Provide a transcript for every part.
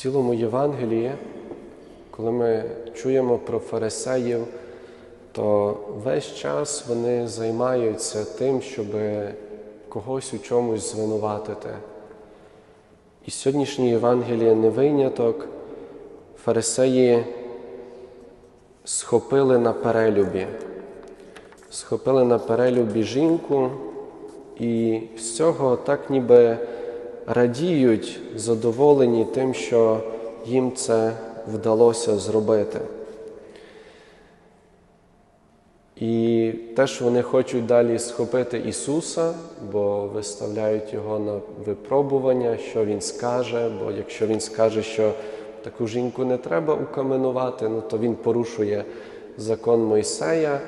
цілому Євангелії, коли ми чуємо про фарисеїв, то весь час вони займаються тим, щоб когось у чомусь звинуватити. І сьогоднішнє Євангеліє не виняток. Фарисеї схопили на перелюбі, схопили на перелюбі жінку, і з цього так ніби радіють, задоволені тим, що їм це вдалося зробити. І теж вони хочуть далі схопити Ісуса, бо виставляють Його на випробування, що Він скаже, бо якщо Він скаже, що таку жінку не треба укаменувати, ну, то Він порушує закон Мойсея,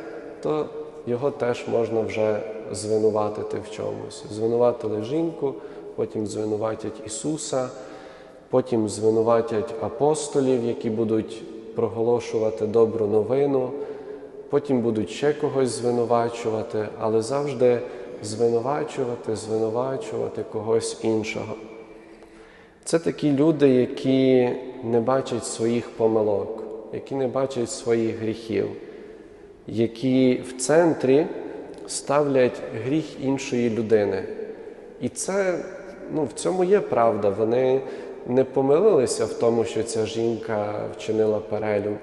то його теж можна вже звинуватити в чомусь. Звинуватили жінку, потім звинуватять Ісуса, потім звинуватять апостолів, які будуть проголошувати добру новину потім будуть ще когось звинувачувати, але завжди звинувачувати, звинувачувати когось іншого. Це такі люди, які не бачать своїх помилок, які не бачать своїх гріхів, які в центрі ставлять гріх іншої людини. І це ну, в цьому є правда. Вони не помилилися в тому, що ця жінка вчинила перелюб.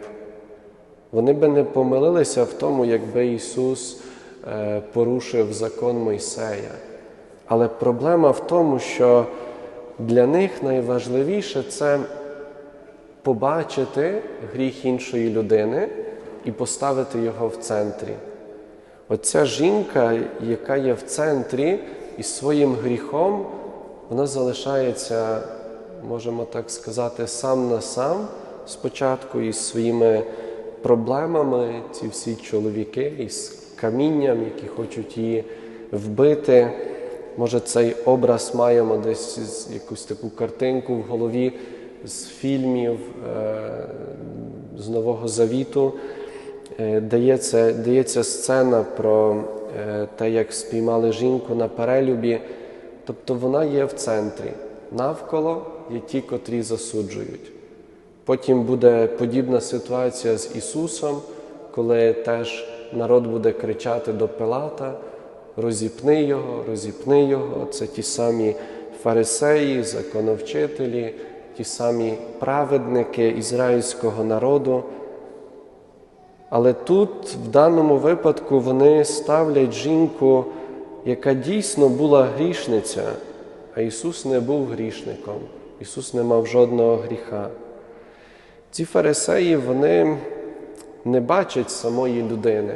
Вони би не помилилися в тому, якби Ісус е, порушив закон Мойсея. Але проблема в тому, що для них найважливіше це побачити гріх іншої людини і поставити його в центрі. Оця жінка, яка є в центрі і своїм гріхом, вона залишається, можемо так сказати, сам на сам спочатку із своїми проблемами, ці всі чоловіки із камінням, які хочуть її вбити. Може, цей образ маємо десь якусь таку картинку в голові з фільмів е, з Нового Завіту. Е, дається, дається сцена про е, те, як спіймали жінку на перелюбі. Тобто вона є в центрі. Навколо є ті, котрі засуджують. Потім буде подібна ситуація з Ісусом, коли теж народ буде кричати до Пилата: розіпни Його, розіпни Його. Це ті самі фарисеї, законовчителі, ті самі праведники ізраїльського народу. Але тут, в даному випадку, вони ставлять жінку, яка дійсно була грішниця, а Ісус не був грішником, Ісус не мав жодного гріха. Ці фарисеї вони не бачать самої людини.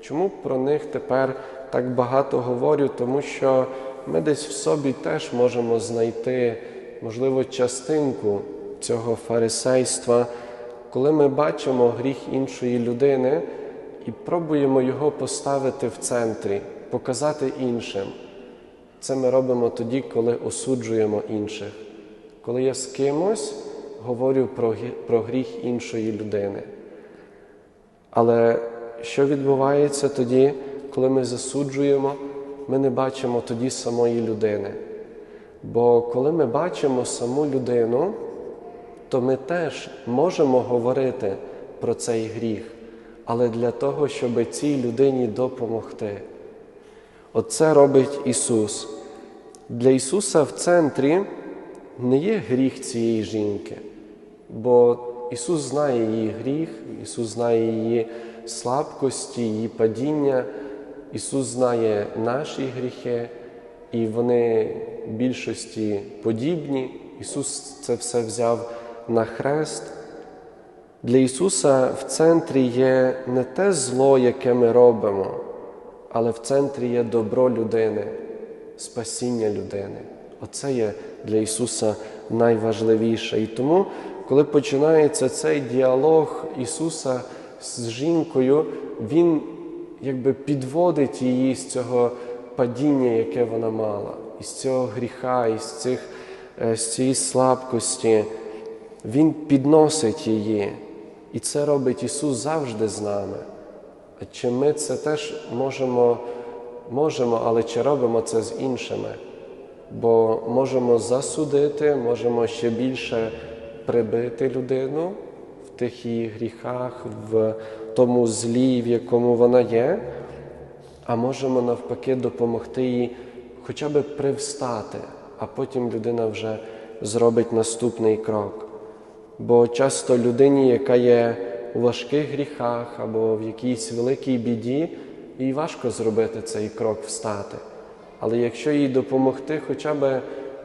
Чому про них тепер так багато говорю? Тому що ми десь в собі теж можемо знайти, можливо, частинку цього фарисейства, коли ми бачимо гріх іншої людини і пробуємо його поставити в центрі, показати іншим. Це ми робимо тоді, коли осуджуємо інших. Коли я з кимось говорю про, гріх іншої людини. Але що відбувається тоді, коли ми засуджуємо, ми не бачимо тоді самої людини. Бо коли ми бачимо саму людину, то ми теж можемо говорити про цей гріх, але для того, щоб цій людині допомогти. Оце робить Ісус. Для Ісуса в центрі не є гріх цієї жінки. Бо Ісус знає її гріх, Ісус знає її слабкості, її падіння, Ісус знає наші гріхи, і вони в більшості подібні. Ісус це все взяв на хрест. Для Ісуса в центрі є не те зло, яке ми робимо, але в центрі є добро людини, спасіння людини. Оце є для Ісуса найважливіше. І тому коли починається цей діалог Ісуса з жінкою, Він якби підводить її з цього падіння, яке вона мала, із цього гріха, із цих, е, з цієї слабкості. Він підносить її. І це робить Ісус завжди з нами. А чи ми це теж можемо, можемо, але чи робимо це з іншими? Бо можемо засудити, можемо ще більше прибити людину в тих її гріхах, в тому злі, в якому вона є, а можемо навпаки допомогти їй хоча б привстати, а потім людина вже зробить наступний крок. Бо часто людині, яка є у важких гріхах або в якійсь великій біді, їй важко зробити цей крок встати. Але якщо їй допомогти хоча б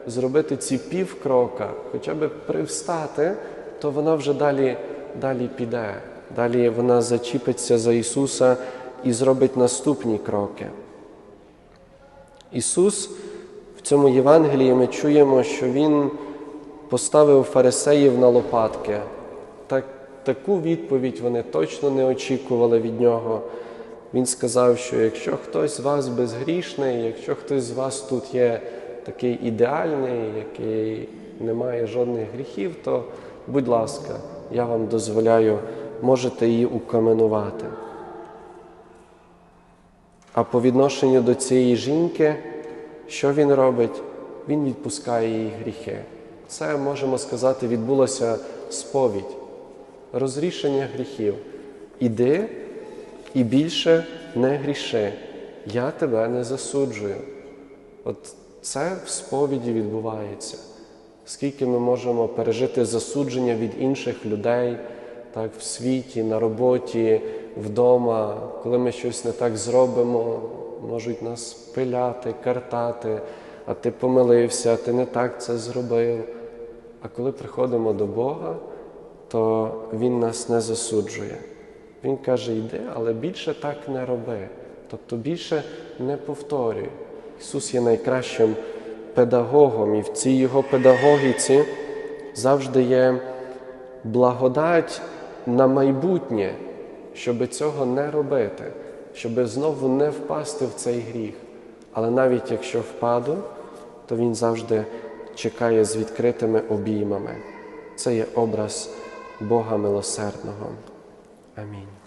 зробити ці пів крока, хоча б привстати, то вона вже далі, далі піде. Далі вона зачіпиться за Ісуса і зробить наступні кроки. Ісус в цьому Євангелії ми чуємо, що Він поставив фарисеїв на лопатки. Так, таку відповідь вони точно не очікували від нього. Він сказав, що якщо хтось з вас безгрішний, якщо хтось з вас тут є такий ідеальний, який не має жодних гріхів, то, будь ласка, я вам дозволяю, можете її укаменувати. А по відношенню до цієї жінки, що він робить? Він відпускає її гріхи. Це, можемо сказати, відбулося сповідь, розрішення гріхів. Іди і більше не гріши, я тебе не засуджую. От це в сповіді відбувається. Скільки ми можемо пережити засудження від інших людей, так, в світі, на роботі, вдома, коли ми щось не так зробимо, можуть нас пиляти, картати, а ти помилився, ти не так це зробив. А коли приходимо до Бога, то Він нас не засуджує. Він каже, йди, але більше так не роби. Тобто більше не повторюй. Ісус є найкращим педагогом, і в цій Його педагогіці завжди є благодать на майбутнє, щоб цього не робити, щоб знову не впасти в цей гріх. Але навіть якщо впаду, то Він завжди чекає з відкритими обіймами. Це є образ Бога милосердного. Амінь.